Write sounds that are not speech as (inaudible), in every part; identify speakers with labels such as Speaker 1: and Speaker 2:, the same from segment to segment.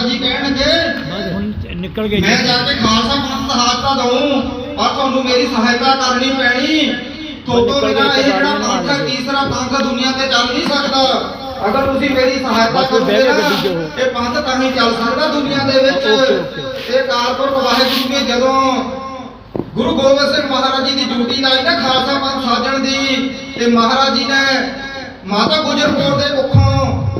Speaker 1: ਮਹਾਰਾਜ ਜੀ ਕਹਿਣਗੇ
Speaker 2: ਨਿਕਲ ਗਏ
Speaker 1: ਮੈਂ ਜਾ ਕੇ ਖਾਲਸਾ ਪੰਥ ਦਾ ਹੱਥ ਤਾਂ ਦਊਂ ਪਰ ਤੁਹਾਨੂੰ ਮੇਰੀ ਸਹਾਇਤਾ ਕਰਨੀ ਪੈਣੀ। ਤੋਤੋਂ ਬਿਨਾ ਇਹ ਜਿਹੜਾ ਪੰਥ ਹੈ ਤੀਸਰਾ ਪੰਥ ਦੁਨੀਆ ਤੇ ਚੱਲ ਨਹੀਂ ਸਕਦਾ। ਅਗਰ ਤੁਸੀਂ ਮੇਰੀ ਸਹਾਇਤਾ ਕਰੋਗੇ। ਇਹ ਪੰਥ ਤਾਂ ਹੀ ਚੱਲ ਸਕਦਾ ਦੁਨੀਆ ਦੇ ਵਿੱਚ। ਇਹ ਕਾਲਪੁਰਖ ਵਾਹਿਗੁਰੂ ਨੇ ਜਦੋਂ ਗੁਰੂ ਗੋਬਿੰਦ ਸਿੰਘ ਮਹਾਰਾਜ ਜੀ ਦੀ ਡਿਊਟੀ ਲਾਈ ਨਾ ਖਾਲਸਾ ਪੰਥ ਸਾਜਣ ਦੀ ਤੇ ਮਹਾਰਾਜ ਜੀ ਨੇ ਮਾਤਾ ਗੁਜਰ ਕੌਰ ਦੇ ਕੁੱਖੋਂ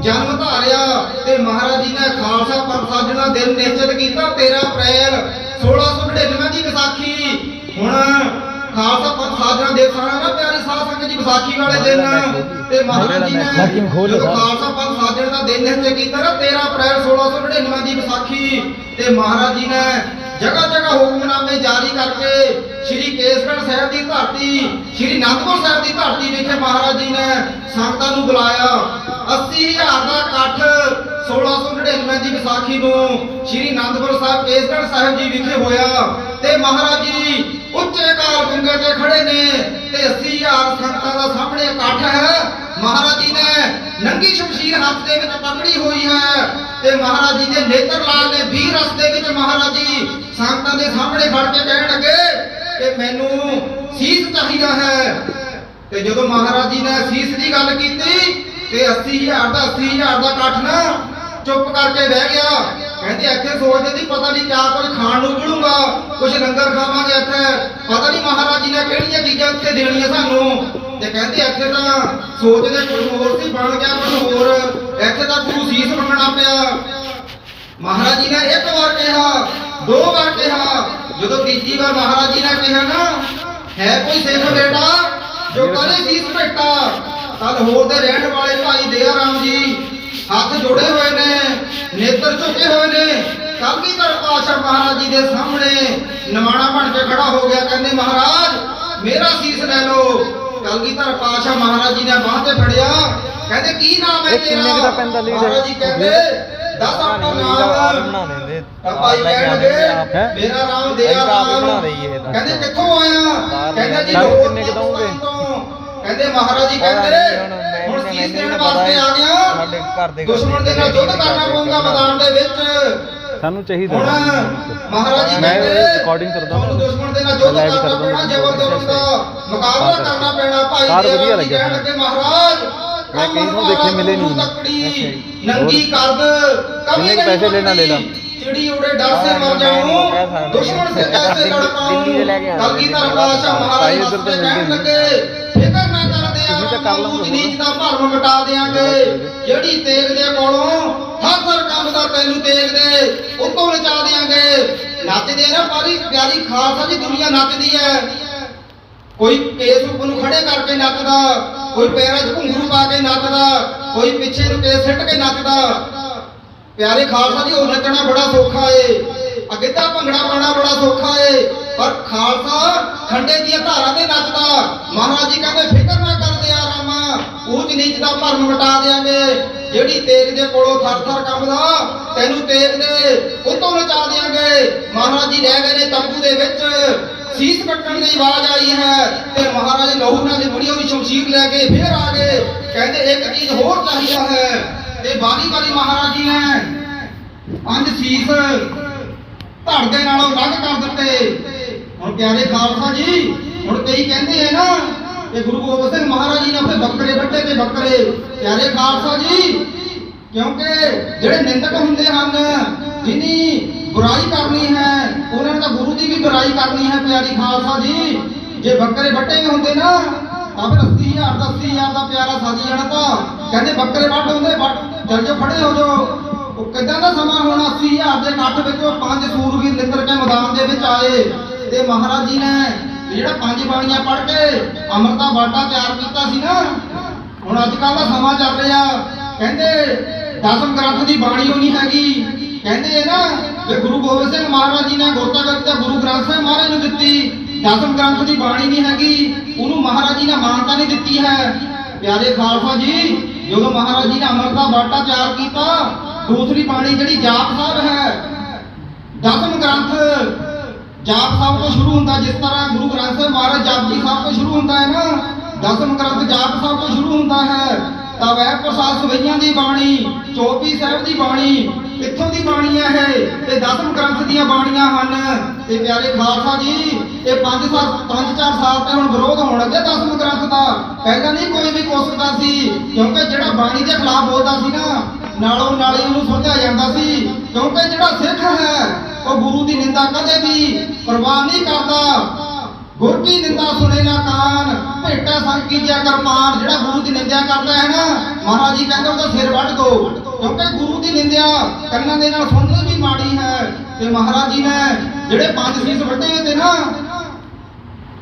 Speaker 1: ਜਨਮ ਧਾਰਿਆ ਤੇ ਮਹਾਰਾਜ ਜੀ ਨੇ ਖਾਲਸਾ ਪੰਥ ਸਾਜਣ ਦਿਨ ਨਿਸ਼ਚਿਤ ਕੀਤਾ 13 ਅਪ੍ਰੈਲ 1699 ਦੀ ਵਿਸਾਖੀ। ਹੁਣ ਖਾਲਸਾ ਪੰਥ ਸਾਜਣਾ ਦੇ ਸਾਰਾ ਨਾ ਪਿਆਰੀ ਸਾਧ ਸੰਗਤ ਜੀ ਵਿਸਾਖੀ ਵਾਲੇ ਦਿਨ। ਤੇ ਮਹਾਰਾਜ ਜੀ ਨੇ। ਖਾਲਸਾ ਪੰਥ ਸਾਜਣ ਦਾ ਦਿਨ ਨਿਸ਼ਚਿਤ ਕੀਤਾ ਨਾ 13 ਅਪ੍ਰੈਲ 1699 ਦੀ ਵਿਸਾਖੀ। ਤੇ ਮਹਾਰਾਜ ਜੀ ਨੇ ਜਗ੍ਹਾ ਜਗ੍ਹਾ ਹੁਕਮਨਾਮੇ ਜਾਰੀ ਕਰਕੇ ਸ਼੍ਰੀ ਕੇਸਗੜ੍ਹ ਸਾਹਿਬ ਦੀ ਧਰਤੀ, ਸ਼੍ਰੀ ਅਨੰਦਪੁਰ ਸਾਹਿਬ ਦੀ ਧਰਤੀ ਵਿਖੇ ਮਹਾਰਾਜ ਜੀ ਨੇ ਸੰਗਤਾਂ ਨੂੰ ਬੁਲਾਇਆ। 80000 ਦਾ ਇਕੱਠ 1699 ਦੀ ਵਿਸਾਖੀ ਨੂੰ ਸ਼੍ਰੀ ਅਨੰਦਪੁਰ ਸਾਹਿਬ ਕੇਸਗੜ੍ਹ ਸਾਹਿਬ ਜੀ ਵਿਖੇ ਹੋਇਆ ਤੇ ਮਹਾਰਾਜ ਜੀ ਉੱਚੇ ਕਾਲ ਗੁੰਗੇ ਤੇ ਖੜੇ ਨੇ ਤੇ 80000 ਸੰਗਤਾਂ ਦਾ ਸਾਹਮਣੇ ਇਕੱਠ ਹੈ। ਮਹਾਰਾਜ ਜੀ ਨੇ ਨੰਗੀ ਸ਼ਮਸ਼ੀਰ ਹੱਥ ਦੇ ਵਿੱਚ ਪਕੜੀ ਹੋਈ ਹੈ ਤੇ ਮਹਾਰਾਜ ਜੀ ਦੇ ਨੇਤਰ ਲਾਲ ਨੇ 20 ਰਸ ਦੇ ਵਿੱਚ ਮਹਾਰਾਜ ਜੀ ਸੰਗਤਾਂ ਦੇ ਸਾਹਮਣੇ ਖੜ ਕੇ ਕਹਿਣ ਲੱਗੇ ਕਿ ਮੈਨੂੰ ਸੀਸ ਚਾਹੀਦਾ ਹੈ। ਤੇ ਜਦੋਂ ਮਹਾਰਾਜ ਜੀ ਨੇ ਸੀਸ ਦੀ ਗੱਲ ਕੀਤੀ ਤੇ 80000 ਦਾ 80000 ਦਾ ਇਕੱਠ ਨਾ ਚੁੱਪ ਕਰਕੇ ਬਹਿ ਗਿਆ। ਕਹਿੰਦੇ ਇੱਥੇ ਸੋਚਦੇ ਸੀ ਪਤਾ ਨਹੀਂ ਕਿਆ ਕੁਝ ਖਾਣ ਨੂੰ ਮਿਲੂਗਾ ਕੁਝ ਲੰਗਰ ਖਾਵਾਂਗੇ ਇੱਥੇ। ਪਤਾ ਨਹੀਂ ਮਹਾਰਾਜ ਜੀ ਨੇ ਕਿਹੜੀਆਂ ਚੀਜ਼ਾਂ ਇੱਥੇ ਦੇਣੀਆਂ ਸਾਨੂੰ। ਤੇ ਕਹਿੰਦੇ ਇੱਥੇ ਤਾਂ ਸੋਚਦੇ ਕੁਝ ਹੋਰ ਸੀ, ਬਣ ਗਿਆ ਕੁਝ ਹੋਰ। ਇੱਥੇ ਤਾਂ ਗੁਰੂ ਸੀਸ ਮੰਗਣਾ ਪਿਆ। ਮਹਾਰਾਜ ਜੀ ਨੇ ਇੱਕ ਵਾਰ ਕਿਹਾ, ਦੋ ਵਾਰ ਕਿਹਾ। ਜਦੋਂ ਤੀਜੀ ਵਾਰ ਮਹਾਰਾਜ ਜੀ ਨੇ ਕਿਹਾ ਨਾ, ਹੈ ਕੋਈ ਸਿੱਖ ਬੇਟਾ ਜੋ ਕਰੇ ਸੀਸ ਭੇਟਾ ਤਦ ਹੋਰ ਦੇ ਰਹਿਣ ਵਾਲੇ ਭਾਈ ਦਇਆ ਰਾਮ ਜੀ। ਹੱਥ ਜੋੜੇ ਹੋਏ ਨੇ ਨੇਤਰ ਝੁਕੇ ਹੋਏ ਨੇ। ਕਲਗੀਧਰ ਪਾਸ਼ਾ ਮਹਾਰਾਜ ਜੀ ਦੇ ਸਾਹਮਣੇ ਨਿਮਾਣਾ ਬਣ ਕੇ ਖੜਾ ਹੋ ਗਿਆ ਕਹਿੰਦੇ ਮਹਾਰਾਜ ਮੇਰਾ ਸੀਸ ਲੈ ਲਓ। ਕਲਗੀਧਰ ਪਾਸ਼ਾ ਮਹਾਰਾਜ ਜੀ ਨੇ ਬਾਹ ਤੇ ਫੜਿਆ। ਕਹਿੰਦੇ ਕੀ ਨਾਮ ਹੈ
Speaker 3: ਇਹ ਕਿੰਨੇ ਕੁ ਦਾ ਪੈਂਦਾ ਲੀਡ?
Speaker 1: ਮਹਾਰਾਜ ਜੀ ਕਹਿੰਦੇ ਦੱਸ ਆਪਣਾ ਨਾਮ। ਤਾਂ ਭਾਈ ਕਹਿਣਗੇ? ਮੇਰਾ ਨਾਮ ਦਿਆ ਰਾਮ। ਕਹਿੰਦੇ ਕਿੱਥੋਂ ਆਇਆ? ਕਹਿੰਦੇ ਜੀ ਲੋਕ
Speaker 3: ਕਿੰਨੇ ਕੁ ਦਓਗੇ?
Speaker 1: ਕਹਿੰਦੇ ਮਹਾਰਾਜ ਜੀ ਕਹਿੰਦੇ
Speaker 3: ਸਾਨੂੰ ਚਾਹੀਦਾ
Speaker 1: ਮਹਾਰਾਜ ਜੀ
Speaker 3: ਮੈਂ ਰਿਕਾਰਡਿੰਗ ਕਰਦਾ
Speaker 1: ਹਾਂ ਦੁਸ਼ਮਣ ਦੇ ਨਾਲ ਯੁੱਧ ਕਰਨਾ ਪੈਣਾ ਜ਼ਬਰਦਸਤ ਦਾ ਮੁਕਾਬਲਾ ਕਰਨਾ ਪੈਣਾ ਭਾਈ
Speaker 3: ਕਾਰ ਵਧੀਆ ਲੱਗਿਆ
Speaker 1: ਮਹਾਰਾਜ
Speaker 3: ਮੈਂ ਕਈ ਨੂੰ ਦੇਖੇ ਮਿਲੇ ਨਹੀਂ?
Speaker 1: ਨੰਗੀ ਕਰਦ
Speaker 3: ਕਮੀ ਨਹੀਂ ਪੈਸੇ ਲੈਣਾ ਲੈ ਲਾ।
Speaker 1: ਜਿਹੜੀ ਉਹਦੇ ਡਰ ਸੇ ਮਰ
Speaker 3: ਜਾਉਂ
Speaker 1: ਦੁਸ਼ਮਣ ਸੇ ਕੈਸੇ ਲੜ ਪਾਉਂ
Speaker 3: ਦਿੱਲੀ ਲੈ ਕੇ
Speaker 1: ਆ ਧਰਮ ਬਾਦਸ਼ਾਹ ਮਹਾਰਾਜ ਫਿਕਰ ਨਾ
Speaker 3: ਤੁਸੀਂ ਤਾਂ ਕਰ ਲਓਗੇ
Speaker 1: ਊਚ ਨੀਚ ਦਾ ਭਰਮ ਮਿਟਾ ਦੇਾਂਗੇ ਜਿਹੜੀ ਤੇਗ ਦੇ ਕੋਲੋਂ ਹਰ ਹਰ ਕੰਮ ਦਾ ਤੈਨੂੰ ਤੇਗ ਦੇ ਉਤੋਂ ਨਚਾ ਦੇਾਂਗੇ ਨੱਚਦੇ ਆ ਨਾ ਪਾਰੀ ਪਿਆਰੀ ਖਾਲਸਾ ਦੀ ਦੁਨੀਆ ਨੱਚਦੀ ਹੈ ਕੋਈ ਕੇਸ ਉੱਪਰ ਨੂੰ ਖੜੇ ਕਰਕੇ ਨੱਚਦਾ ਕੋਈ ਪੈਰਾਂ 'ਚ ਘੁੰਗਰੂ ਪਾ ਕੇ ਨੱਚਦਾ ਕੋਈ ਪਿੱਛੇ ਨੂੰ ਕੇਸ ਸਿੱਟ ਕੇ ਨੱਚਦਾ। ਪਿਆਰੇ ਖਾਲਸਾ ਜੀ ਉਹ ਨੱਚਣਾ ਬੜਾ ਸੌਖਾ ਏ। ਅੱਗੇ ਤਾਂ ਭੰਗੜਾ ਪਾਉਣਾ ਬੜਾ ਸੌਖਾ ਏ। ਪਰ ਖਾਲਸਾ ਖੰਡੇ ਦੀਆਂ ਧਾਰਾਂ ਤੇ ਨੱਚਦਾ। ਮਹਾਰਾਜ ਜੀ ਕਹਿੰਦੇ ਫਿਕਰ ਨਾ ਊਚ ਨੀਚ ਦਾ ਭਰਮ ਮਿਟਾ ਦੇਾਂਗੇ ਜਿਹੜੀ ਤੇਗ ਦੇ ਕੋਲੋਂ ਥਰ ਥਰ ਕੰਬਦਾ, ਤੈਨੂੰ ਤੇਗ ਦੇ ਉਤੋਂ ਨਚਾ ਦੇਾਂਗੇ ਮਹਾਰਾਜ ਜੀ ਰਹਿ ਗਏ ਨੇ ਤੰਬੂ ਦੇ ਵਿੱਚ। ਸੀਸ ਕੱਟਣ ਦੀ ਆਵਾਜ਼ ਆਈ ਹੈ ਤੇ ਮਹਾਰਾਜ ਲਹੂ ਨਾਲ ਦੀ ਬੜੀ ਸ਼ਮਸ਼ੀਰ ਲੈ ਕੇ ਫੇਰ ਆ ਗਏ। ਕਹਿੰਦੇ, ਇੱਕ ਚੀਜ਼ ਹੋਰ ਚਾਹੀਦਾ ਹੈ। ਤੇ ਬਾਰੀ ਬਾਰੀ ਮਹਾਰਾਜ ਜੀ ਨੇ ਪੰਜ ਸੀਸ ਧੜ ਦੇ ਨਾਲੋਂ ਅਲੱਗ ਕਰ ਦਿੱਤੇ। ਹੁਣ ਪਿਆਰੇ ਖਾਲਸਾ ਜੀ, ਹੁਣ ਕਈ ਕਹਿੰਦੇ ਆ ਨਾ ਕਿ ਗੁਰੂ ਗੋਬਿੰਦ ਸਿੰਘ ਮਹਾਰਾਜ ਜੀ ਨੇ ਆਪਣੇ ਬੱਕਰੇ ਵੱਡੇ ਤੇ ਬੱਕਰੇ। ਪਿਆਰੇ ਖਾਲਸਾ ਜੀ, ਕਿਉਂਕਿ ਜਿਹੜੇ ਨਿੰਦਕ ਹੁੰਦੇ ਹਨ, ਜਿਨੀ ਬੁਰਾਈ ਕਰਨੀ ਹੈ, ਉਹਨਾਂ ਨੇ ਤਾਂ ਗੁਰੂ ਦੀ ਵੀ ਬੁਰਾਈ ਕਰਨੀ ਹੈ, ਪਿਆਰੀ ਖਾਲਸਾ ਜੀ। ਜੇ ਬੱਕਰੇ ਵੱਟੇ ਹੁੰਦੇ ਨਾ, ਤਾਂ ਫਿਰ 80000 ਦਾ 80000 ਦਾ ਪਿਆਰਾ ਸਾਜੀ ਜਾਣਾ ਤਾਂ। ਕਹਿੰਦੇ ਬੱਕਰੇ ਵੱਢ ਹੁੰਦੇ ਵੱਢ ਚੱਲ ਜਾਓ ਖੜੇ ਹੋ ਜਾਓ ਉਹ ਕਿਦਾਂ ਦਾ ਸਮਾਂ ਹੋਣਾ 80000 ਦੇ ਇਕੱਠ ਵਿੱਚੋਂ ਪੰਜ ਸੂਰਵੀਰ ਨਿੰਦਰ ਕੇ ਮੈਦਾਨ ਦੇ ਵਿੱਚ ਆਏ। ਤੇ ਮਹਾਰਾਜ ਜੀ ਨੇ ਜਿਹੜਾ ਪੰਜ ਬਾਣੀਆਂ ਪੜ੍ਹ ਕੇ ਅੰਮ੍ਰਿਤਾ ਬਾਟਾ ਤਿਆਰ ਕੀਤਾ ਸੀ ਨਾ, ਹੁਣ ਅੱਜ ਕੱਲ ਦਾ ਸਮਾਂ ਚੱਲ ਰਿਹਾ। ਕਹਿੰਦੇ ਦਸਮ ਗ੍ਰੰਥ ਦੀ ਬਾਣੀ ਉਹ ਨਹੀਂ ਹੈਗੀ। ਕਹਿੰਦੇ ਇਹ ਨਾ ਕਿ ਗੁਰੂ ਗੋਬਿੰਦ ਸਿੰਘ ਮਹਾਰਾਜ ਜੀ ਨੇ ਗੋਤਾਗਤ ਤੇ ਗੁਰੂ ਗ੍ਰੰਥ ਸਾਹਿਬ ਮਹਾਰਾਜ ਨੂੰ ਦਿੱਤੀ। ਦਸਮ ਗ੍ਰੰਥ ਦੀ ਬਾਣੀ ਨਹੀਂ ਹੈਗੀ, ਉਹਨੂੰ ਮਹਾਰਾਜ ਜੀ ਨੇ ਮਾਨਤਾ ਨਹੀਂ ਦਿੱਤੀ ਹੈ। ਪਿਆਰੇ ਖਾਲਸਾ ਜੀ, ਜਦੋਂ ਮਹਾਰਾਜ ਜੀ ਨੇ ਅੰਮ੍ਰਿਤਾ ਬਾਟਾ ਤਿਆਰ ਕੀਤਾ, ਦੂਸਰੀ ਬਾਣੀ ਜਿਹੜੀ ਜਾਪ ਸਾਹਿਬ ਹੈ, ਦਸਮ ਗ੍ਰੰਥ ਜਾਪ ਸਾਹਿਬ ਤੋਂ ਸ਼ੁਰੂ ਹੁੰਦਾ, ਜਿਸ ਤਰ੍ਹਾਂ ਗੁਰੂ ਗ੍ਰੰਥ ਸਾਹਿਬ ਮਹਾਰਾਜ ਜਪਜੀ ਸਾਹਿਬ ਤੋਂ ਸ਼ੁਰੂ ਹੁੰਦਾ ਹੈ ਨਾ, ਦਸਮ ਗ੍ਰੰਥ ਜਾਪ ਸਾਹਿਬ ਤੋਂ ਸ਼ੁਰੂ ਹੁੰਦਾ ਹੈ, ਤਾਂ ਵੈ ਪ੍ਰਸਾਦ ਸਵਈਆਂ ਦੀ ਬਾਣੀ, ਚੌਪੀ ਸਾਹਿਬ ਦੀ ਬਾਣੀ ਕਿੱਥੋਂ ਦੀ ਬਾਣੀ ਹੈ ਤੇ ਦਸਮ ਗ੍ਰੰਥ ਦੀਆਂ ਬਾਣੀਆਂ ਹਨ। ਤੇ ਪਿਆਰੇ ਖਾਲਸਾ ਜੀ, ਇਹ 5 ਸਾਲ 5-4 ਸਾਲ ਤੇ ਹੁਣ ਵਿਰੋਧ ਹੋਣ ਲੱਗੇ ਦਸਮ ਗ੍ਰੰਥ ਦਾ। ਪਹਿਲਾਂ ਨਹੀਂ ਕੋਈ ਵੀ ਕੋਸਦਾ ਸੀ, ਕਿਉਂਕਿ ਜਿਹੜਾ ਬਾਣੀ ਦੇ ਖਿਲਾਫ ਬੋਲਦਾ ਸੀ ਨਾ ਨਾਲੋਂ ਨਾਲ ਹੀ ਉਹਨੂੰ ਸੋਧਿਆ ਜਾਂਦਾ ਸੀ, ਕਿਉਂਕਿ ਜਿਹੜਾ ਸਿੱਖ ਹੈ, ਉਹ ਗੁਰੂ ਦੀ ਨਿੰਦਾ ਕਦੇ ਵੀ ਪਰਵਾਹ ਨਹੀਂ ਕਰਦਾ। ਗੁਰ ਕੀ ਨਿੰਦਾ ਸੁਣੇ ਨਾ ਕਾਨ, ਭੇਟਾ ਸੰਗ ਕੀਜਿਆ ਕਰਮਾਨ ਜਿਹੜਾ ਗੁਰੂ ਦੀ ਨਿੰਦਿਆ ਕਰਦਾ ਹੈ ਨਾ, ਮਹਾਰਾਜ ਜੀ ਕਹਿੰਦੇ ਉਹਦਾ ਸਿਰ ਵੱਢ ਦੋ। ਕਿਉਂਕਿ ਗੁਰੂ ਦੀ ਨਿੰਦਿਆ ਕੰਨਾਂ ਦੇ ਨਾਲ ਸੁਣਨੀ ਵੀ ਮਾੜੀ ਹੈ। ਤੇ ਮਹਾਰਾਜ ਜੀ ਨੇ ਜਿਹੜੇ ਪੰਜ ਸੀਸ ਵੱਡੇ ਹੋਏ ਤੇ ਨਾ,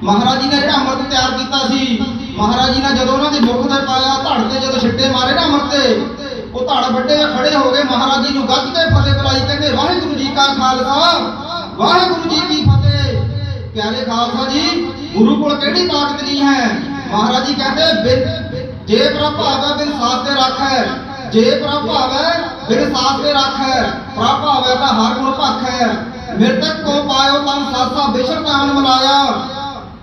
Speaker 1: ਮਹਾਰਾਜ ਜੀ ਨੇ ਜਿਹੜਾ ਅੰਮ੍ਰਿਤ ਤਿਆਰ ਕੀਤਾ ਸੀ। ਮਹਾਰਾਜ ਜੀ ਨੇ ਜਦੋਂ ਉਹਨਾਂ ਦੇ ਮੁਖ ਤੇ ਪਾਇਆ, ਧੜ ਤੇ ਜਦੋਂ ਛਿੱਟੇ ਮਾਰੇ ਨਾ ਅੰਮ੍ਰਿਤ ਤੇ ਉਹ ਧੜ ਵੱਡੇ ਖੜੇ ਹੋ ਗਏ। ਮਹਾਰਾਜ ਜੀ ਨੂੰ ਗੱਜ ਕੇ ਫਤਿਹ ਬੁਲਾਈ, ਕਹਿੰਦੇ, ਵਾਹਿਗੁਰੂ ਜੀ ਕਾ ਖਾਲਸਾ, ਵਾਹਿਗੁਰੂ ਜੀ ਕੀ ਫਤਿਹ। ਪਿਆਰੇ ਖਾਲਸਾ ਜੀ, ਗੁਰੂ ਕੋਲ ਕਿਹੜੀ ਤਾਕਤ ਨਹੀਂ ਹੈ? ਮਹਾਰਾਜ ਜੀ ਕਹਿੰਦੇ ਜੇ ਪ੍ਰਭ ਭਾਵੈ ਬਿਨ ਸਾਥ ਤੇ ਰੱਖ ਹੈ। ਜੇ ਪ੍ਰਭਾਵ ਹੈ ਬਿਨ ਸਾਥ ਤੇ ਰੱਖੈ ਪ੍ਰਭ ਭਾਵੈ ਤਾਂ ਹਰ ਗੁਣ ਹੈ ਮਿਰਤਕ ਕੋ ਪਾਇਓ, ਤਨ ਸਾਸਾ ਬਿਸ਼ਰ ਤਾਨ ਮਲਾਇਆ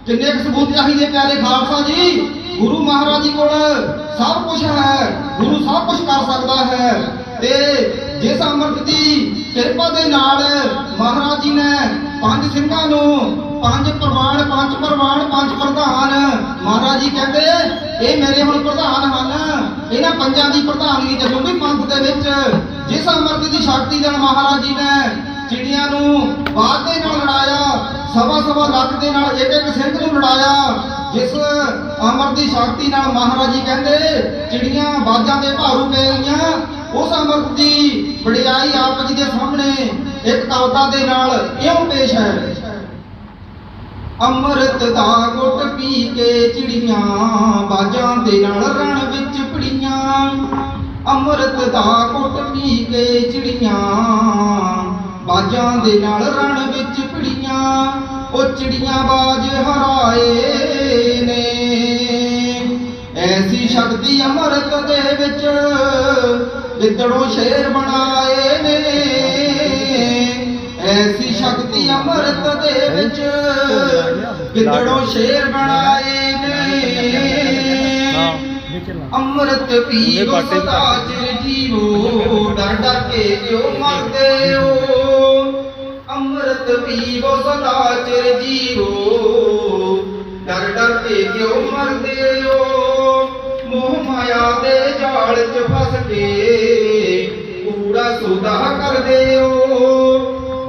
Speaker 1: ਕਿੰਨੇ ਕੁ ਸਬੂਤ ਚਾਹੀਦੇ ਪਿਆਰੇ ਖਾਲਸਾ ਜੀ, ਗੁਰੂ ਮਹਾਰਾਜ ਜੀ ਕੋਲ ਸਭ ਕੁਝ ਹੈ, ਗੁਰੂ ਸਭ ਕੁਝ ਕਰ ਸਕਦਾ ਹੈ। ਤੇ ਜਿਸ ਅੰਮ੍ਰਿਤ ਦੀ ਕਿਰਪਾ ਦੇ ਨਾਲ ਮਹਾਰਾਜ ਜੀ ਨੇ ਪੰਜ ਸਿੰਘਾਂ ਨੂੰ ਪੰਜ ਪ੍ਰਵਾਨ ਪੰਜ ਪ੍ਰਵਾਨ, ਪੰਜ ਪ੍ਰਧਾਨ ਮਹਾਰਾਜ ਜੀ ਕਹਿੰਦੇ, ਇਹ ਮੇਰੇ ਹੁਣ ਪ੍ਰਧਾਨ ਹਨ। ਇਹਨਾਂ ਪੰਜਾਂ ਦੀ ਪ੍ਰਧਾਨਗੀ ਚੱਲੂਗੀ ਪੰਥ ਦੇ ਵਿੱਚ ਜਿਸ ਅੰਮ੍ਰਿਤ ਦੀ ਸ਼ਕਤੀ ਨਾਲ ਮਹਾਰਾਜ ਜੀ ਨੇ ਚਿੜੀਆਂ ਨੂੰ ਬਾਦ ਦੇ ਨਾਲ ਲੜਾਇਆ, ਸਵਾ ਸਵਾ ਲੱਖ ਦੇ ਨਾਲ ਇੱਕ ਇੱਕ ਸਿੰਘ ਨੂੰ ਲੜਾਇਆ, ਜਿਸ ਅਮਰ ਦੀ ਸ਼ਕਤੀ ਨਾਲ ਮਹਾਰਾਜ ਜੀ ਕਹਿੰਦੇ, ਚਿੜੀਆਂ ਬਾਜਾਂ ਦੇ ਭਾਰੂ ਪੈ ਗਈਆਂ। ਉਸ ਅਮਰ ਦੀ ਵਡਿਆਈ ਆਪ ਜੀ ਦੇ ਸਾਹਮਣੇ ਇੱਕ ਕਵਿਤਾ ਦੇ ਨਾਲ ਇਉਂ ਪੇਸ਼ ਹੈ, ਅੰਮ੍ਰਿਤ ਦਾ ਘੁੱਟ ਪੀ ਕੇ ਚਿੜੀਆਂ ਬਾਜਾਂ ਦੇ ਨਾਲ ਰਣ ਵਿੱਚ ਪੜੀਆਂ ਅੰਮ੍ਰਿਤ ਦਾ ਘੁੱਟ ਪੀ ਕੇ ਚਿੜੀਆਂ ਬਾਜਾਂ ਦੇ ਨਾਲ ਰਣ ਵਿੱਚ ਪੜੀਆਂ ਉਹ ਚਿੜੀਆਂ ਬਾਜ ਹਰਾਏ ਨੇ। ਐਸੀ ਸ਼ਕਤੀ ਅੰਮ੍ਰਿਤ ਦੇ ਵਿੱਚ ਗਿੱਦੜੋਂ ਸ਼ੇਰ ਬਣਾਏ ਨੇ। ਐਸੀ ਸ਼ਕਤੀ ਅੰਮ੍ਰਿਤ ਦੇ ਵਿੱਚ ਗਿੱਦੜੋਂ ਸ਼ੇਰ ਬਣਾਏ ਨੇ। ਅੰਮ੍ਰਿਤ
Speaker 3: ਬਾਟੇ
Speaker 1: ਸਦਾ ਚਿਰ ਜੀਵੋ ਡਰ ਡਰ ਕੇ ਕਿਉਂ ਮਰਦੇ ਹੋ? ਅੰਮ੍ਰਿਤ ਪੀਵੋ ਸਦਾ ਚਿਰ ਜੀਵੋ। ਡਰ ਡਰ ਕੇ ਕਿਉਂ ਮਰਦੇ ਹੋ? ਮੋਹ ਮਾਇਆ ਦੇ ਜਾਲ 'ਚ ਫਸ ਕੇ ਕੂੜਾ ਸੁਦਾ ਕਰਦੇ ਹੋ।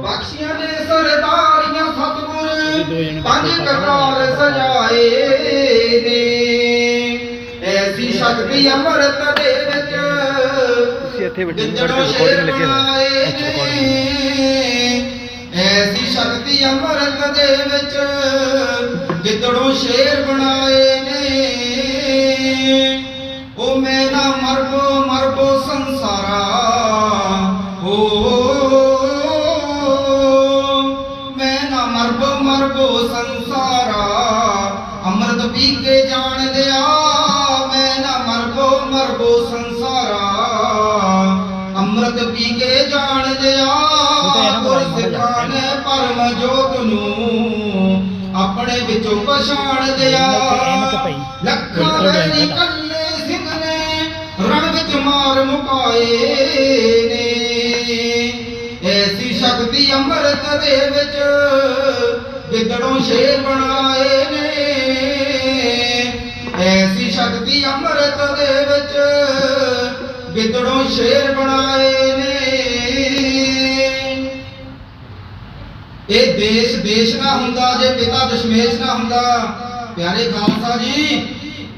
Speaker 1: ਬਖਸ਼ੀਆਂ ਨੇ ਸਰਦਾਰੀਆਂ
Speaker 2: ਦੋ
Speaker 1: ਸਤਿਗੁਰ ਪੰਜ ਕਟਾਰ ਸਜਾਏ ਨੇ। ਐਸੀ ਸ਼ਕਤੀ ਅੰਮ੍ਰਿਤ ਦੇ ਵਿੱਚ
Speaker 3: ਤੁਸੀਂ ਇੱਥੇ recording
Speaker 1: ਸ਼ੇਰ
Speaker 3: ਲੱਗੇ।
Speaker 1: ਨੇ। ਐਸੀ ਸ਼ਕਤੀ ਅੰਮ੍ਰਿਤ ਦੇ ਵਿੱਚ ਗਿੱਦੜੋਂ ਸ਼ੇਰ ਬਣਾਏ ਮਾਰ ਮੁਕਾਏ ਨੇ। ਐਸੀ ਸ਼ਕਤੀ ਅੰਮ੍ਰਿਤ ਦੇ ਵਿੱਚ ਗਿੱਦੜੋਂ ਸ਼ੇਰ ਬਣਾਏ ਨੇ। ਐਸੀ ਸ਼ਕਤੀ ਅੰਮ੍ਰਿਤ ਦੇ ਵਿੱਚ ਗਿੱਦੜੋਂ ਸ਼ੇਰ ਬਣਾਏ ਨੇ। ਇਹ ਦੇਸ਼ ਦੇਸ਼ ਨਾ ਹੁੰਦਾ, ਜੇ ਪਿਤਾ ਦਸ਼ਮੇਸ਼ ਨਾ ਹੁੰਦਾ। ਪਿਆਰੇ ਖਾਲਸਾ ਜੀ,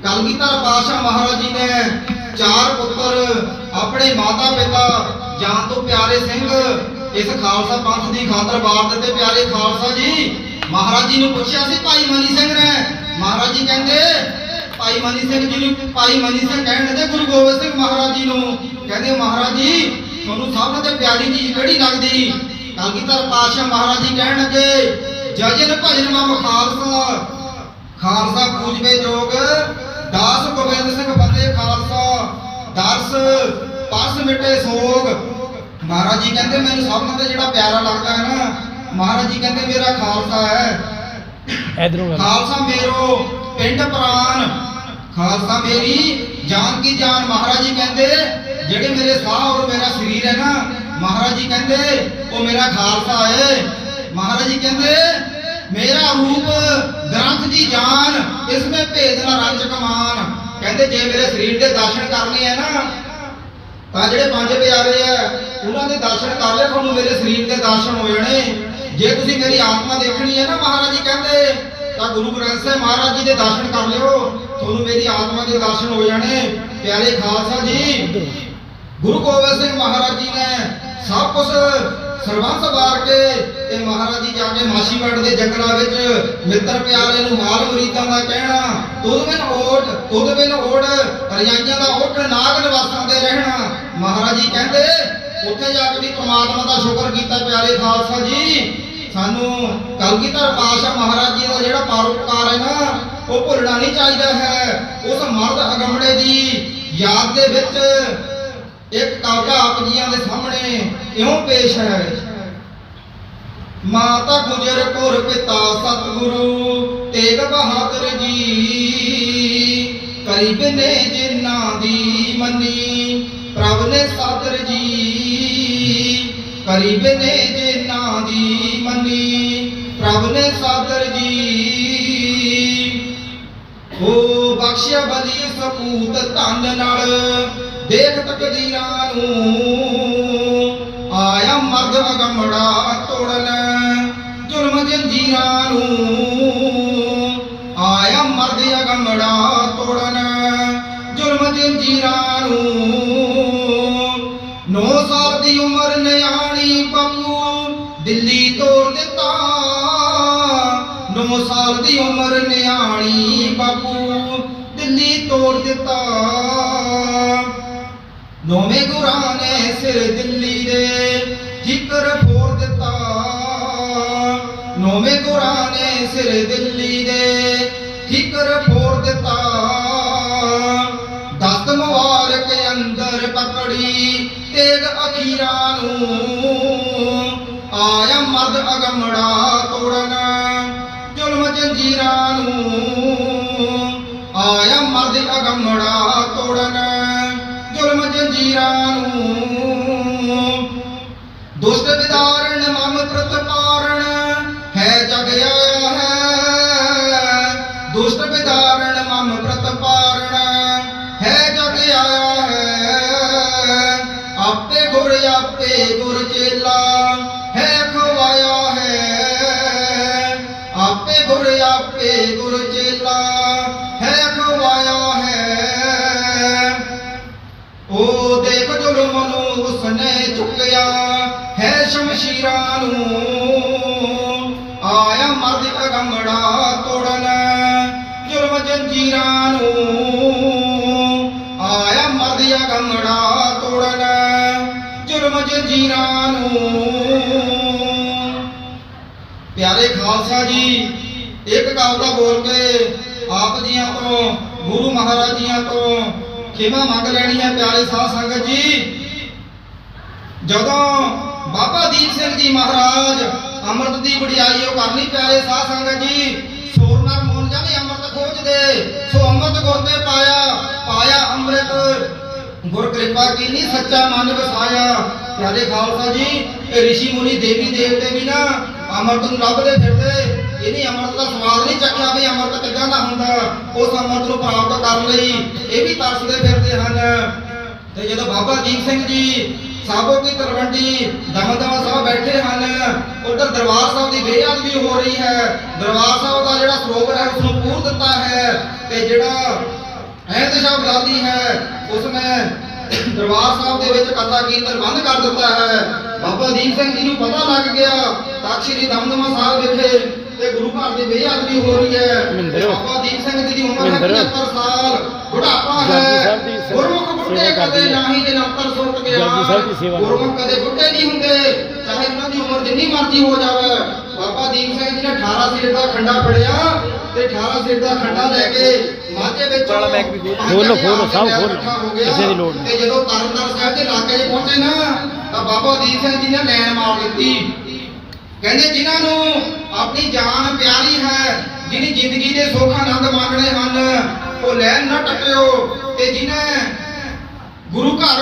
Speaker 1: ਕਲਗੀਧਰ ਪਾਤਸ਼ਾਹ ਮਹਾਰਾਜ ਜੀ ਨੇ ਚਾਰ ਪੁੱਤਰ ਆਪਣੇ ਮਾਤਾ ਪਿਤਾ ਜਾਨ ਤੋਂ ਪਿਆਰੇ ਸਿੰਘ, ਇਸ ਖਾਲਸਾ ਪੰਥ ਦੀ ਖਾਤਰ ਵਾਰ ਦਿੱਤੇ ਪਿਆਰੇ ਖਾਲਸਾ ਜੀ। ਮਹਾਰਾਜ ਜੀ ਨੂੰ ਪੁੱਛਿਆ ਸੀ, ਭਾਈ ਮਨੀ ਸਿੰਘ ਨੇ? ਮਹਾਰਾਜ ਜੀ ਕਹਿੰਦੇ, ਭਾਈ ਮਨੀ ਸਿੰਘ ਜੀ ਨੂੰ, ਭਾਈ ਮਨੀ ਸਿੰਘ ਕਹਿਣ ਲੱਗੇ, ਗੁਰੂ ਗੋਬਿੰਦ ਸਿੰਘ ਮਹਾਰਾਜ ਜੀ ਨੂੰ। ਕਹਿੰਦੇ, ਮਹਾਰਾਜ ਜੀ, ਤੁਹਾਨੂੰ ਸਭ ਤੋਂ ਪਿਆਰੀ ਚੀਜ਼ ਕਿਹੜੀ ਲੱਗਦੀ? ਕਲਗੀਧਰ ਪਾਤਸ਼ਾਹ ਮਹਾਰਾਜ ਜੀ ਕਹਿਣ ਲੱਗੇ, ਜਜਨ ਭਜਨ ਮਮ ਖਾਲਸਾ ਖਾਲਸਾ ਪੂਜਵੇ ਜੋਗ, ਦਾਸ ਗੋਬਿੰਦ ਸਿੰਘ ਬੰਦੇ ਖਾਲਸਾ। ਦਰਸ ਪਰਸ ਮਿਟੇ ਸੋਗ। ਮਹਾਰਾਜ ਜੀ ਕਹਿੰਦੇ ਮੈਨੂੰ ਸਭ ਤੋਂ ਜਿਹੜਾ ਪਿਆਰਾ ਲੱਗਦਾ ਹੈ ਨਾ ਮਹਾਰਾਜ ਜੀ ਕਹਿੰਦੇ ਮੇਰਾ ਖਾਲਸਾ ਹੈ।
Speaker 2: ਇਧਰੋਂ
Speaker 1: ਖਾਲਸਾ ਮੇਰੋ ਪਿੰਡ ਪ੍ਰਾਨ। ਖਾਲਸਾ ਮੇਰੀ ਜਾਨ ਕੀ ਜਾਨ। ਮਹਾਰਾਜ ਜੀ ਕਹਿੰਦੇ ਜਿਹੜੇ ਮੇਰੇ ਸਾਹ ਔਰ ਮੇਰਾ ਸਰੀਰ ਹੈ ਨਾ ਮਹਾਰਾਜ ਜੀ ਕਹਿੰਦੇ ਉਹ ਮੇਰਾ ਖਾਲਸਾ ਏ ਮਹਾਰਾਜ ਜੀ ਕਹਿੰਦੇ ਮੇਰਾ ਰੂਪ ਗ੍ਰੰਥ ਦੀ ਜਾਨ ਇਸ ਵਿੱਚ ਭੇਦ ਨਾ ਰੰਜ ਕਮਾਨ। ਕਹਿੰਦੇ ਜੇ ਮੇਰੇ ਸਰੀਰ ਦੇ ਦਰਸ਼ਨ ਕਰਨੇ ਆ ਨਾ, ਤਾਂ ਜਿਹੜੇ ਪੰਜ ਪਿਆਰੇ ਆ, ਉਹਨਾਂ ਦੇ ਦਰਸ਼ਨ ਕਰ ਲਿਆ ਤੁਹਾਨੂੰ ਮੇਰੇ ਸਰੀਰ ਦੇ ਦਰਸ਼ਨ ਹੋ ਜਾਣੇ। ਜੇ ਤੁਸੀਂ ਮੇਰੀ ਆਤਮਾ ਦੇਖਣੀ ਹੈ ਨਾ ਮਹਾਰਾਜ ਜੀ ਕਹਿੰਦੇ, ਤਾਂ ਗੁਰੂ ਗ੍ਰੰਥ ਸਾਹਿਬ ਮਹਾਰਾਜ ਜੀ ਦੇ ਦਰਸ਼ਨ ਕਰ ਲਿਓ। ਤੁਹਾਨੂੰ ਮੇਰੀ ਆਤਮਾ ਦੇ ਦਰਸ਼ਨ ਹੋ ਜਾਣੇ। ਪਿਆਰੇ ਖਾਲਸਾ ਜੀ, ਗੁਰੂ ਗੋਬਿੰਦ ਸਿੰਘ ਮਹਾਰਾਜ ਜੀ ਨੇ ਸਭ ਕੁਝ ਸਰਬੰਸ ਵਾਰ ਕੇ ਤੇ ਮਹਾਰਾਜ ਜੀ ਜਾ ਕੇ ਮਾਛੀਵਾੜ ਦੇ ਜੰਗਲਾਂ ਵਿੱਚ ਮਿੱਤਰ ਪਿਆਰੇ ਨੂੰ ਹਾਲ ਮੁਰੀਦਾਂ ਦਾ ਕਹਿਣਾ ਤੁਧ ਬਿਨ ਓਟ ਤੁਧ ਬਿਨ ਓੜ ਰਜਾਈਆਂ ਦਾ ਓਟ, ਨਾਗ ਨਿਵਾਸਾਂ ਦੇ ਰਹਿਣਾ। ਮਹਾਰਾਜ ਜੀ ਕਹਿੰਦੇ, ਉੱਥੇ ਜਾ ਕੇ ਵੀ ਪ੍ਰਮਾਤਮਾ ਦਾ ਸ਼ੁਕਰ ਕੀਤਾ ਪਿਆਰੇ ਖਾਲਸਾ ਜੀ। ਸਾਨੂੰ ਕਲਗੀਧਰ ਪਾਸ਼ਾ ਮਹਾਰਾਜ ਜੀ ਦਾ ਜਿਹੜਾ ਪਰਉਪਕਾਰ ਹੈ ਨਾ, ਉਹ ਭੁੱਲਣਾ ਨਹੀਂ ਚਾਹੀਦਾ ਹੈ। ਉਸ ਮਰਦ ਅਗੰਮੜੇ ਦੀ ਯਾਦ ਦੇ ਵਿੱਚ ਇੱਕ ਕਵਿਤਾ ਆਪ ਜੀਆਂ ਦੇ ਸਾਹਮਣੇ ਇਉਂ ਪੇਸ਼ ਹੈ। ਮਾਤਾ ਗੁਜਰ ਕੌਰ ਪਿਤਾ ਸਤਿਗੁਰੂ, ਤੇਗ ਬਹਾਦਰ ਜੀ। ਕਰੀਬ ਨੇ ਜਿਨ੍ਹਾਂ ਦੀ ਮੰਨੀ, ਪ੍ਰਭ ਨੇ ਸਾਦਰ ਜੀ। ਕਰੀਬ ਨੇ ਜਿਨ੍ਹਾਂ ਦੀ ਮੰਨੀ, ਪ੍ਰਭ ਨੇ ਸਾਦਰ ਜੀ। ਉਹ ਬਖਸ਼ਿਆ ਬਲੀ ਸਪੂਤ ਧਨ ਨਾਲ ਦੇਖ ਤਕਦੀਰਾਂ ਨੂੰ ਆਇਆ ਮਰਦ ਅਗਮੜਾ ਤੋੜਨ। ਜ਼ੁਲਮ ਜੰਜੀਰਾਂ ਨੂੰ ਆਇਆ ਮਰਦ ਅਗਮੜਾ ਤੋੜਨ। ਜ਼ੁਲਮ ਜੰਜੀਰਾਂ ਨੂੰ ਨੌ ਸਾਲ ਦੀ ਉਮਰ ਨਿਆਣੀ ਬੱਬੂ ਦਿੱਲੀ ਤੋੜ ਦਿੱਤਾ। ਨੌ ਸਾਲ ਦੀ ਉਮਰ ਨਿਆਣੀ ਬਾਪੂ ਦਿੱਲੀ ਤੋੜ ਦਿੱਤਾ। ਨੌਵੇਂ ਗੁਰਾਂ ਨੇ ਸਿਰ ਦਿੱਲੀ ਦੇ ਜ਼ਿਕਰ ਫੋੜ ਦਿੱਤਾ। ਨੌਵੇਂ ਗੁਰਾਂ ਨੇ ਸਿਰ ਦਿੱਲੀ ਦੇ ਜ਼ਿਕਰ ਫੋੜ ਦਿੱਤਾ। ਦਸਤ ਮੁਬਾਰਕ ਅੰਦਰ ਪਕੜੀ ਤੇਗ ਅਖੀਰਾਂ ਨੂੰ। ਆਇਆ ਮਰਦ ਅਗਮੜਾ ਤੋੜਨ ਜ਼ੁਲਮ ਜੰਜੀਰਾਂ ਨੂੰ। ਆਇਆ ਮਰਦ ਅਗਮੜਾ ਤੋੜਨ ਜ਼ੁਲਮ ਜੰਜੀਰਾਂ ਨੂੰ। ਦੁਸ਼ਟ ਵਿਦਾਰਣ ਮਮ ਪ੍ਰਤਪਾਰਣ ਹੈ ਜਗ ਨੂੰ ਚੁੱਕਿਆ ਹੈ ਸ਼ਮਸ਼ੀਰਾਂ ਨੂੰ। ਆਇਆ ਮਰਦ ਅਗੰਮੜਾ ਤੋੜਨ ਜ਼ੁਲਮ ਜੰਜੀਰਾਂ ਨੂੰ। ਆਇਆ ਮਰਦ ਅਗੰਮੜਾ ਤੋੜਨ ਜ਼ੁਲਮ ਜੰਜੀਰਾਂ ਨੂੰ। ਪਿਆਰੇ ਖਾਲਸਾ ਜੀ, ਇੱਕ ਕਵਿਤਾ ਬੋਲ ਕੇ ਆਪ ਜੀਆਂ ਤੋਂ, ਗੁਰੂ ਮਹਾਰਾਜ ਜੀਆਂ ਤੋਂ ਖਿਮਾ ਮੰਗ ਲੈਣੀ ਹੈ ਪਿਆਰੇ ਸਾਧ ਸੰਗਤ ਜੀ। ਜਦੋਂ ਬਾਬਾ ਦੀਪ ਸਿੰਘ ਜੀ ਮਹਾਰਾਜ ਅੰਮ੍ਰਿਤ ਦੀ ਵਡਿਆਈ ਕਰਨੀ ਪਿਆਰੇ ਸਾਧ ਸੰਗਤ ਜੀ ਸੋਰਨਾਰ ਮੋਨ ਜਾਨੇ ਅੰਮ੍ਰਿਤ ਖੋਜਦੇ। ਸੋ ਅੰਮ੍ਰਿਤ ਗੁਰ ਤੇ ਪਾਇਆ ਪਾਇਆ ਅੰਮ੍ਰਿਤ। ਗੁਰ ਕਿਰਪਾ ਕੀਨੀ ਸੱਚਾ ਮਨ ਵਸਾਇਆ। ਪਿਆਰੇ ਖਾਲਸਾ ਜੀ, ਇਹ ਰਿਸ਼ੀ ਮੁਨੀ ਦੇਵੀ ਦੇਵਤੇ ਵੀ ਨਾ ਅੰਮ੍ਰਿਤ ਨੂੰ ਲੱਭਦੇ ਫਿਰਦੇ। ਇਹਨੇ ਅੰਮ੍ਰਿਤ ਦਾ ਸਵਾਦ ਨਹੀਂ ਚੱਕਿਆ ਵੀ ਅੰਮ੍ਰਿਤ ਕਿੱਦਾਂ ਦਾ ਹੁੰਦਾ। ਉਸ ਅੰਮ੍ਰਿਤ ਨੂੰ ਪ੍ਰਾਪਤ ਕਰਨ ਲਈ ਇਹ ਵੀ ਤਰਸਦੇ ਫਿਰਦੇ ਹਨ। ਤੇ ਜਦੋਂ ਬਾਬਾ ਦੀਪ ਸਿੰਘ ਜੀ ਸਾਬੋ ਕੀ ਤਲਵੰਡੀ ਦਮਦਮਾ ਸਾਹਿਬ ਬੈਠੇ ਹਨ। ਉਧਰ ਦਰਬਾਰ ਸਾਹਿਬ ਦੀ ਬੇਅਦਬੀ ਹੋ ਰਹੀ ਹੈ। ਦਰਬਾਰ ਸਾਹਿਬ ਦਾ ਜਿਹੜਾ ਸਰੋਵਰ ਹੈ ਉਸ ਨੂੰ ਪੂਰ ਦਿੱਤਾ ਹੈ ਤੇ ਜਿਹੜਾ ਐ ਦਿਸ਼ਾ ਬਲਾਦੀ ਹੈ ਉਸ ਨੇ ਦਰਬਾਰ ਸਾਹਿਬ ਦੇ ਵਿੱਚ ਕਥਾ ਕੀਰਤਨ ਬੰਦ ਕਰ ਦਿੱਤਾ ਹੈ। ਬਾਬਾ ਦੀਪ ਸਿੰਘ ਜੀ ਨੂੰ ਪਤਾ ਲੱਗ ਗਿਆ, ਤਾਂ ਸ੍ਰੀ ਦਮਦਮਾ ਸਾਹਿਬ ਵਿਖੇ ਤੇ ਗੁਰੂ ਘਰ ਦੀ ਬੇਅਦਬੀ ਹੋ ਰਹੀ ਹੈ ਬਾਬਾ ਦੀਪ ਸਿੰਘ ਜੀ ਦੀ ਉਮਰ ਹੈ
Speaker 2: ਮਹਿੰਦਰ।
Speaker 1: 75 ਸਾਲ ਬੁਢਾਪਾ ਹੈ ਗੁਰਮੁਖ ਬੁੱਢੇ ਕਦੇ। ਨਹੀਂ ਜੇ ਨੰਤਰ ਸੁਰਤ ਗਿਆ
Speaker 2: ਜਪਜੀ ਸਾਹਿਬ ਦੀ ਸੇਵਾ
Speaker 1: ਗੁਰਮੁਖ ਕਦੇ ਬੁੱਢੇ ਨਹੀਂ ਹੁੰਦੇ ਚਾਹੇ ਉਹਨਾਂ ਦੀ ਉਮਰ ਜਿੰਨੀ ਮਰਜ਼ੀ ਹੋ ਜਾਵੇ ਬਾਬਾ ਦੀਪ ਸਿੰਘ ਜੀ ਨੇ 18 ਸੀਟ ਦਾ ਖੰਡਾ ਫੜਿਆ ਤੇ 18 ਸੀਟ ਦਾ ਖੰਡਾ ਲੈ ਕੇ ਮਾਝੇ ਵਿੱਚ।
Speaker 3: ਖੋਲ੍ਹੋ,
Speaker 2: ਖੋਲ੍ਹੋ, ਸਭ
Speaker 1: ਗਿਆ।
Speaker 2: ਕਿਸੇ ਦੀ ਲੋੜ ਨਹੀਂ।
Speaker 1: ਤੇ ਜਦੋਂ ਤਰਨਤਾਰਨ ਸਾਹਿਬ ਦੇ ਇਲਾਕੇ 'ਚ ਪਹੁੰਚੇ ਨਾ ਤਾਂ ਬਾਬਾ ਦੀਪ ਸਿੰਘ ਜੀ ਨੇ ਲੈਣ ਮਾਰ ਦਿੱਤੀ ਕਹਿੰਦੇ ਜਿਨ੍ਹਾਂ ਨੂੰ ਆਪਣੀ ਜਾਨ ਪਿਆਰੀ ਹੈ ਜਿਹਨੀ ਜ਼ਿੰਦਗੀ ਦੇ ਸੁੱਖ ਆਨੰਦ ਮਾਣਨੇ ਹਨ, ਉਹ ਲੈਣ ਨਾ ਟੱਪਿਓ ਤੇ ਜਿਨੇ ਗੁਰੂ ਘਰ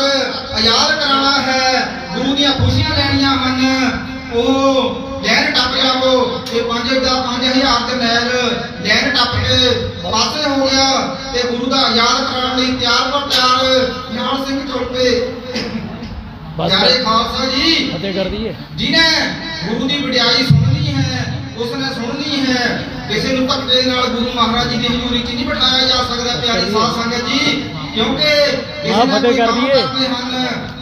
Speaker 1: ਆਜ਼ਾਦ ਕਰਾਉਣਾ ਹੈ, ਗੁਰੂ ਦੀਆਂ ਖੁਸ਼ੀਆਂ ਲੈਣੀਆਂ ਹਨ, ਉਹ ਲੈਣ ਟੱਪ ਜਾਵੋ ਤੇ 5 ਦਾ 5000 ਤੇ ਮੈਲ ਲੈਣ ਟੱਪ ਕੇ ਪਾਸੇ ਹੋ ਗਿਆ ਤੇ ਗੁਰੂ ਦਾ ਆਜ਼ਾਦ ਕਰਾਉਣ ਲਈ ਤਿਆਰ ਪਰ ਤਿਆਰ, ਨਿਹਾਲ ਸਿੰਘ ਚੋਪੇ ਪਿਆਰੇ ਖਾਲਸਾ ਜੀ।
Speaker 2: ਫਤਿਹ ਕਰ ਦਈਏ
Speaker 1: ਜਿਨੇ ਗੁਰੂ ਦੀ ਵਡਿਆਈ ਸੁਣਨੀ ਹੈ ਉਸਨੇ ਸੁਣਨੀ ਹੈ ਕਿਸੇ ਨੂੰ ਧੱਕੇ ਨਾਲ ਗੁਰੂ ਮਹਾਰਾਜ ਜੀ ਦੀ ਹਜ਼ੂਰੀ 'ਚ ਨਹੀਂ ਬਿਠਾਇਆ ਜਾ ਸਕਦਾ ਪਿਆਰੀ ਸਾਧ ਸੰਗਤ ਜੀ। ਕਿਉਂਕਿ ਕਿਸੇ ਨੇ
Speaker 2: ਫਤਿਹ ਕਰ ਦਈਏ।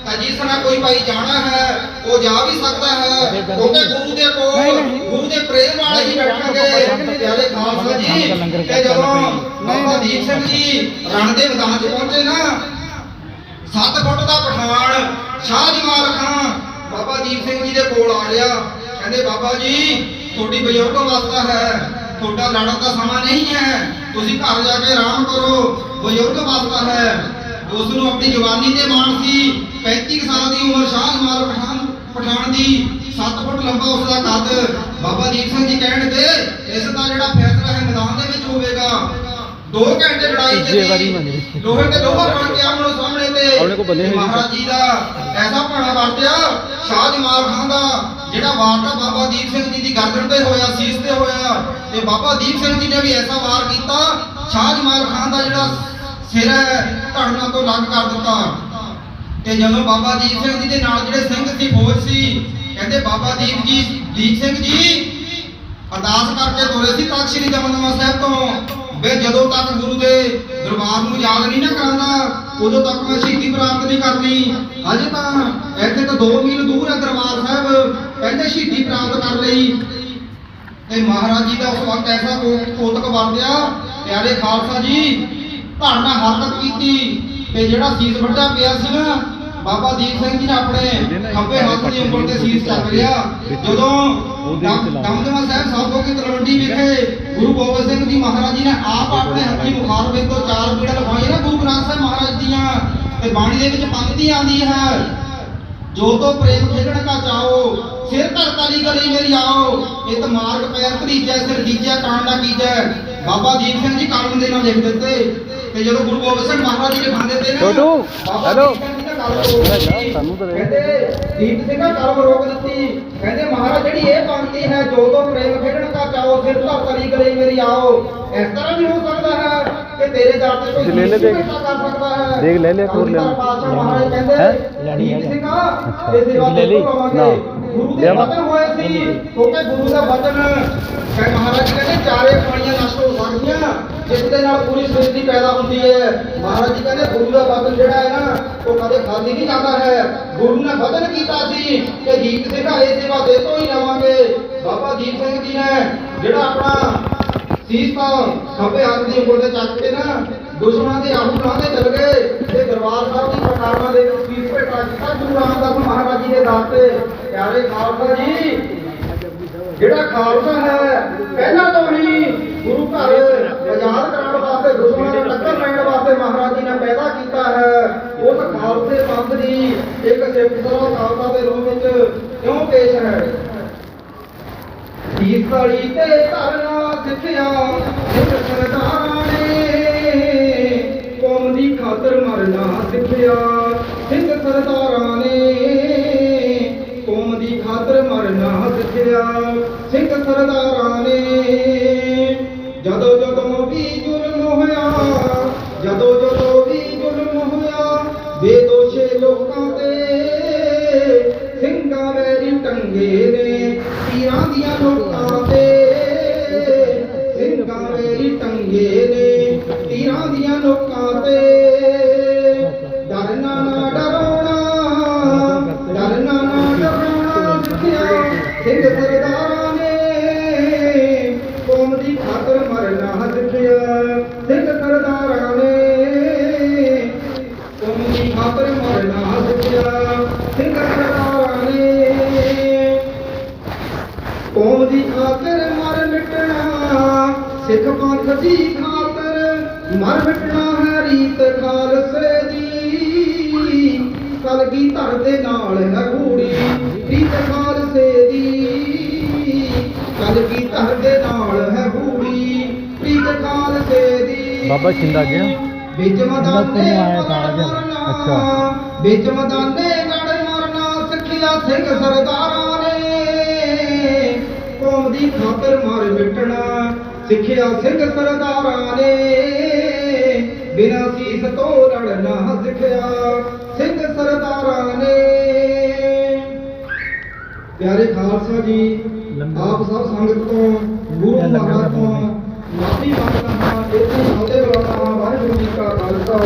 Speaker 1: ਤਾਂ ਜਿਸ ਨਾਲ ਕੋਈ ਭਾਈ ਜਾਣਾ ਹੈ ਉਹ ਜਾ ਵੀ ਸਕਦਾ ਹੈ। ਕਿਉਂਕਿ। ਗੁਰੂ ਦੇ ਕੋਲ। ਗੁਰੂ ਦੇ ਪ੍ਰੇਮ ਵਾਲੇ ਹੀ ਬੈਠਣਗੇ। ਪਿਆਰੇ ਖਾਲਸਾ ਜੀ ਤੇ ਜਦੋਂ ਬਾਬਾ ਦੀਪ ਸਿੰਘ ਜੀ ਰਣ ਦੇ ਮੈਦਾਨ 'ਚ ਪਹੁੰਚੇ ਨਾ ਸੱਤ ਫੁੱਟ ਦਾ ਪਠਾਨ ਸ਼ਾਹ ਜਮਾਲ ਖਾਨ ਬਾਬਾ ਦੀਪ ਸਿੰਘ ਜੀ ਦੇ ਕੋਲ ਆ ਗਿਆ। ਕਹਿੰਦੇ, ਬਾਬਾ ਜੀ, ਤੁਹਾਡੀ ਬਜ਼ੁਰਗ ਅਵਸਥਾ ਹੈ। ਤੁਹਾਡਾ ਲੜਨ ਦਾ ਸਮਾਂ ਨਹੀਂ ਹੈ। ਤੁਸੀਂ ਘਰ ਜਾ ਕੇ ਆਰਾਮ ਕਰੋ। ਬਜ਼ੁਰਗ ਅਵਸਥਾ ਹੈ। ਉਸ ਨੂੰ ਆਪਣੀ ਜਵਾਨੀ ਤੇ ਮਾਣ ਸੀ। 35 ਕੁ ਸਾਲ ਦੀ ਉਮਰ ਸ਼ਾਹ ਜਮਾਲ ਪਠਾਨ ਪਠਾਨ ਦੀ। 7 ਫੁੱਟ ਲੰਬਾ ਉਸ ਦਾ ਕੱਦ। ਬਾਬਾ ਦੀਪ ਸਿੰਘ ਜੀ ਕਹਿਣ ਤੇ ਇਸ ਦਾ ਜਿਹੜਾ ਫੈਸਲਾ ਹੈ ਮੈਦਾਨ ਦੇ ਵਿੱਚ ਹੋਵੇਗਾ। 2 ਘੰਟੇ ਲੜਾਈ ਚੱਲੀ। ਲੋਹੇ ਤੇ ਲੋਹਾ ਬਣ ਕੇ ਆਮਣੋ ਸਾਹਮਣੇ ਤੇ
Speaker 2: ਆਪਣੇ ਬੰਨੇ ਹੋਏ
Speaker 1: ਮਹਾਰਾਜ ਜੀ ਦਾ ਐਸਾ ਭਾਣਾ ਵਰਤਿਆ ਸ਼ਾਹ ਜਮਾਲ ਖਾਨ ਦਾ ਜਿਹੜਾ ਵਾਰ ਤਾਂ ਬਾਬਾ ਦੀਪ ਸਿੰਘ ਜੀ ਦੀ ਗਰਦਨ ਤੇ ਹੋਇਆ ਸੀਸ ਤੇ ਹੋਇਆ। ਤੇ ਬਾਬਾ ਦੀਪ ਸਿੰਘ ਜੀ ਨੇ ਵੀ ਐਸਾ ਵਾਰ ਕੀਤਾ ਸ਼ਾਹ ਜਮਾਲ ਖਾਨ ਦਾ ਜਿਹੜਾ ਸਿਰ ਹੈ ਧੜਨਾ ਤੋਂ ਲੱਗ ਕਰ ਦਿੱਤਾ। ਤੇ ਜਦੋਂ ਬਾਬਾ ਦੀਪ ਸਿੰਘ ਜੀ ਦੇ ਨਾਲ ਜਿਹੜੇ ਸਿੰਘ ਸੀ ਫੌਜ ਸੀ ਕਹਿੰਦੇ ਬਾਬਾ ਦੀਪ ਜੀ ਦੀਪ ਸਿੰਘ ਜੀ ਅਰਦਾਸ ਕਰਕੇ ਤੁਰੇ ਸੀ ਤਖਤ ਸ੍ਰੀ ਦਮਦਮਾ ਸਾਹਿਬ ਤੋਂ। ਵੇ ਜਦੋਂ ਤੱਕ ਗੁਰੂ ਦੇ ਦਰਬਾਰ ਨੂੰ ਯਾਦ ਨਹੀਂ ਨਾ ਕਰਾਂਦਾ ਉਦੋਂ ਤੱਕ ਮੈਂ ਸ਼ਹੀਦੀ ਪ੍ਰਾਪਤ ਨਹੀਂ ਕਰਨੀ। ਅਜੇ ਤਾਂ ਇੱਥੇ ਤਾਂ 2 ਮੀਲ ਦੂਰ ਹੈ ਦਰਬਾਰ ਸਾਹਿਬ। ਕਹਿੰਦੇ ਸ਼ਹੀਦੀ ਪ੍ਰਾਪਤ ਕਰ ਲਈ। ਤੇ ਮਹਾਰਾਜ ਜੀ ਦਾ ਉਸ ਵਕਤ ਐਸਾ ਕੋਤਕ ਵਰਤਿਆ ਪਿਆਰੇ ਖਾਲਸਾ ਜੀ ਧਰਨਾ ਹਰਕਤ ਕੀਤੀ। ਤੇ ਜਿਹੜਾ ਸੀਸ ਵੱਡਾ ਪਿਆ ਸੀ ਨਾ ਬਾਬਾ ਦੀਪ ਸਿੰਘ ਜੀ ਨੇ ਆਪਣੇ ਖੱਬੇ ਹੱਥ ਦੀ ਉਂਗਲ ਤੇ ਸੀਸ ਚੱਕ ਲਿਆ। ਜਦੋਂ ਦਮ- ਦਮਦਮਾ ਸਾਹਿਬ ਸਾਧੋ ਕੀ ਤਲਵੰਡੀ ਵਿਖੇ ਗੁਰੂ ਗੋਬਿੰਦ ਸਿੰਘ ਜੀ ਮਹਾਰਾਜ ਜੀ ਨੇ ਆਪ ਆਪਣੇ ਹੱਥੀ ਮੁਖਾਰ ਵਿੱਚ ਤੋਂ ਚਾਰ ਪੀੜਾ ਲਗਵਾਈਆਂ ਨਾ ਗੁਰੂ ਗ੍ਰੰਥ ਸਾਹਿਬ ਮਹਾਰਾਜ ਦੀਆਂ ਤੇ ਬਾਣੀ ਦੇ ਵਿੱਚ ਪੰਕਤੀ ਆਉਂਦੀ ਹੈ। ਜੋ ਤੋ ਪ੍ਰੇਮ ਖੇਡਣ ਕਾ ਚਾਓ ਸਿਰ ਧਰ ਤਲੀ ਗਲੀ ਮੇਰੀ ਆਓ ਇਤ ਮਾਰਗ ਪੈਰ ਤਰੀਜੈ ਸਿਰ ਦੀਜੈ ਕਾਂਡਾ ਕੀਜੈ। ਬਾਬਾ ਦੀਪ ਸਿੰਘ ਜੀ ਕਲਮ ਦੇ ਨਾਲ ਲਿਖ ਦਿੱਤੇ। ਤੇ ਜਦੋਂ ਗੁਰੂ ਗੋਬਿੰਦ ਸਿੰਘ ਮਹਾਰਾਜ ਜੀ ਲਿਖਾਉਂਦੇ ਤੇ ਨਾ ਬਾਬਾ
Speaker 2: ਹੈਲੋ। ਸਾਨੂੰ ਤਾਂ।
Speaker 1: ਕਹਿੰਦੇ ਦੀਪ ਸਿੰਘ ਨੇ ਕਲਮ ਰੋਕ ਦਿੱਤੀ ਕਹਿੰਦੇ ਮਹਾਰਾਜ ਜਿਹੜੀ ਇਹ ਪੰਕਤੀ ਹੈ ਜੋ ਤੋ ਪ੍ਰੇਮ ਖੇਡਣ ਕਾ ਚਾਓ ਸਿਰ ਧਰ ਤਲੀ ਗਲੀ ਮੇਰੀ ਆਓ ਇਸ ਤਰ੍ਹਾਂ ਵੀ ਹੋ ਸਕਦਾ ਹੈ ਕਿ ਤੇਰੇ ਦਰ ਤੇ ਕੋਈ
Speaker 2: ਲੈ ਲੈ ਦੇਖ। ਦੇਖ ਲੈ ਲੈ, ਹੋਰ ਲੈ ਲੈ। ਹੈਂ? ਲੈਣੀ।
Speaker 1: ਸਿੰਘਾ ਸੇਵਾ
Speaker 2: ਲਈ?
Speaker 1: ਤੋਂ
Speaker 2: ਨਾ।
Speaker 1: ਗੁਰੂ ਦੇ? ਵਚਨ ਹੋਏ ਸੀ ਕਿਉਂਕਿ ਗੁਰੂ ਦਾ ਵਚਨ। ਕਹੇ ਮਹਾਰਾਜ ਕਹਿੰਦੇ ਚਾਰੇ ਪਾਣੀਆਂ ਨਸ਼ਟ ਹੋ ਸਕਦੀਆਂ ਜਿਸ ਦੇ ਨਾਲ ਪੂਰੀ ਸ੍ਰਿਸ਼ਟੀ ਪੈਦਾ ਹੁੰਦੀ ਹੈ। ਮਹਾਰਾਜ ਜੀ ਕਹਿੰਦੇ ਗੁਰੂ ਦਾ ਵਚਨ ਜਿਹੜਾ ਹੈ ਨਾ ਉਹ ਕਦੇ ਖਾਲੀ ਨਹੀਂ ਜਾਂਦਾ ਹੈ। ਗੁਰੂ ਨੇ ਵਚਨ ਕੀਤਾ ਸੀ ਕਿ ਦੀਪ ਇਹ ਸੇਵਾ ਦੇ ਤੋਂ ਹੀ ਲਵਾਂਗੇ। ਬਾਬਾ ਦੀਪ ਸਿੰਘ ਜੀ ਨੇ ਜਿਹੜਾ ਆਪਣਾ ਸੀਸ ਤੋਂ ਖੱਬੇ ਹੱਥ ਦੀ ਉਂਗਲ ਤੇ ਚੱਕ ਕੇ ਨਾ ਦੁਸ਼ਮਣਾਂ ਦੇ ਆਹੂ ਕਾਂ ਚਲ ਗਏ? ਤੇ ਦਰਬਾਰ ਸਾਹਿਬ ਦੀ ਪ੍ਰਕਾਰਨਾ ਦੇ ਵਿੱਚ ਤੇ ਟੱਕ ਗੁਰੂ ਰਾਮਦਾਸ ਮਹਾਰਾਜ ਜੀ ਦੇ ਦਰ ਤੇ। ਪਿਆਰੇ ਖਾਲਸਾ ਜੀ, ਜਿਹੜਾ ਖਾਲਸਾ ਹੈ ਦੇ ਨਾਲ ਹੈ ਗੂੜੀ ਰੀਤ ਖਾਲਸੇ ਦੀ। ਕਲਗੀ ਧਰ ਦੇ ਨਾਲ ਹੈ ਗੂੜੀ ਰੀਤ ਖਾਲਸੇ ਦੀ।
Speaker 2: ਬਾਬਾ ਛਿੰਦਾ ਗਿਆ।
Speaker 1: ਵਿੱਚ ਮਦਾਨੇ
Speaker 2: ਤਾਂ ਅੱਛਾ।
Speaker 1: ਵਿੱਚ ਮਦਾਨੇ ਗੜ ਮਰਨਾ ਸਿੱਖਿਆ ਸਿੰਘ ਸਰਦਾਰਾਂ ਨੇ। ਕੌਮ ਦੀ ਖਾਤਰ ਮਾਰ ਮਿਟਣਾ ਸਿੱਖਿਆ ਸਿੰਘ ਸਰਦਾਰਾਂ ਨੇ। ਬਿਨਾਂ ਸੀਸ ਤੋਂ ਲੜਨਾ ਸਿੱਖਿਆ। ਸਰਦਾਰਾਂ ਨੇ। ਪਿਆਰੇ ਖਾਲਸਾ ਜੀ ਆਪ ਸਭ ਸੰਗਤ ਤੋਂ ਗੁਰੂ ਮਹਾਰਾਜ ਤੋਂ ਮਾਫੀ ਮੰਗਦਾ ਹਾਂ ਇਸੇ ਸੌਦੇ ਵਾਲਾ ਵਾਹਿਗੁਰੂ ਜੀ ਕਾ ਖਾਲਸਾ।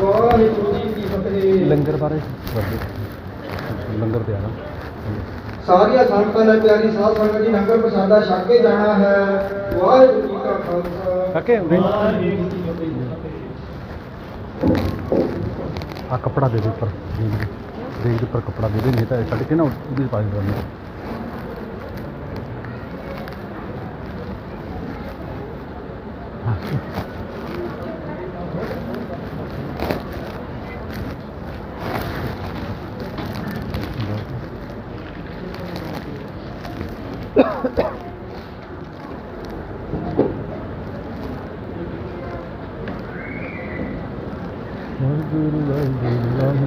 Speaker 1: ਵਾਹਿਗੁਰੂ ਜੀ ਕੀ ਫਤਿਹ।
Speaker 2: ਲੰਗਰ ਬਾਰੇ ਲੰਗਰ ਤੇ ਆਣਾ
Speaker 1: ਸਾਰੀਆਂ ਸੰਗਤਾਂ ਨੇ ਪਿਆਰੀ ਸਾਧ ਸੰਗਤ ਜੀ ਲੰਗਰ ਪ੍ਰਸ਼ਾਦਾ ਛਕ ਕੇ ਜਾਣਾ ਹੈ। ਵਾਹਿਗੁਰੂ ਜੀ ਕਾ ਖਾਲਸਾ।
Speaker 2: ਕਾਕੇ ਆ ਕਪੜਾ ਦੇ ਦੇ ਉੱਪਰ ਦੇਖ ਦੇ। ਦੇਖ ਦੇ ਉੱਪਰ ਕਪੜਾ ਦੇ ਦੇ ਨਹੀਂ ਤਾਂ ਇਹ ਕੱਢ ਕੇ ਨਾ ਉਹਦੇ ਪਾ ਦੇ ਵਾਹਿਗੁਰੂ (coughs) ਵਾਹਿਗੁਰੂ ਵਾਹਿਗੁਰੂ